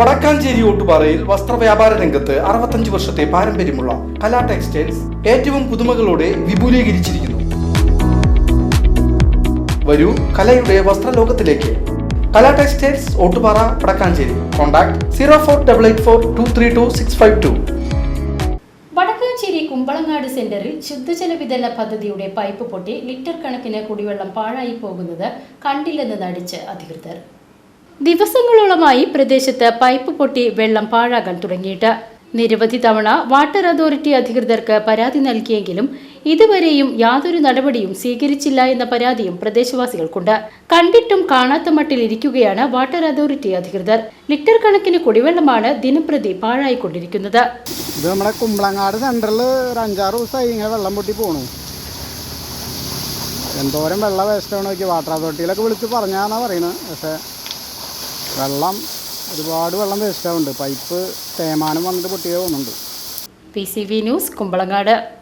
വടക്കാഞ്ചേരി ഓട്ടുപാറയിൽ വസ്ത്രവ്യാപാര രംഗത്ത് അറുപത്തഞ്ച് വർഷത്തെ പാരമ്പര്യമുള്ള കലാ ടെക്സ്റ്റൈൽസ് ഏറ്റവും പുതുമകളോടെ വിപുലീകരിച്ചിരിക്കുന്നു. വരൂ കലയുടെ വസ്ത്രലോകത്തിലേക്ക്. Kala textiles Ottupara Vadakkanchery. Contact zero four double eight four two three two six five two. Vadakkanchery Kumbalangad സെന്ററിൽ ശുദ്ധജല വിതരണ പദ്ധതിയുടെ പൈപ്പ് പൊട്ടി ലിറ്റർ കണക്കിന് കുടിവെള്ളം പാഴായി പോകുന്നത് കണ്ടില്ലെന്ന് നടിച്ച് അധികൃതർ. ദിവസങ്ങളോളമായി പ്രദേശത്ത് പൈപ്പ് പൊട്ടി വെള്ളം പാഴാകാൻ തുടങ്ങിയിട്ട്. നിരവധി തവണ വാട്ടർ അതോറിറ്റി അധികൃതർക്ക് പരാതി നൽകിയെങ്കിലും ഇതുവരെയും യാതൊരു നടപടിയും സ്വീകരിച്ചില്ല എന്ന പരാതിയും പ്രദേശവാസികൾക്കുണ്ട്. കണ്ടിട്ടും കാണാത്ത മട്ടിൽ ഇരിക്കുകയാണ് വാട്ടർ അതോറിറ്റി അധികൃതർ. ലിറ്റർ കണക്കിന് കുടിവെള്ളമാണ് ദിനംപ്രതി പാഴായിക്കൊണ്ടിരിക്കുന്നത്. നമ്മുടെ കുമ്പളങ്ങാട് സെൻട്രൽ ഒരു അഞ്ചാറ് ദിവസമായി വെള്ളം പൊട്ടി പോണു. എന്തോരം വെള്ളം വേസ്റ്റ് നോക്കി വാട്ടർ അതോറിറ്റിയിലൊക്കെ വിളിച്ച് പറഞ്ഞാന്നാ പറയുന്നത്. പക്ഷേ വെള്ളം ഒരുപാട് വെള്ളം വേസ്റ്റ് ആവുന്നുണ്ട്. പൈപ്പ് തേമാനം വന്നിട്ട് പൊട്ടിയേ P C V news Kumbalangad.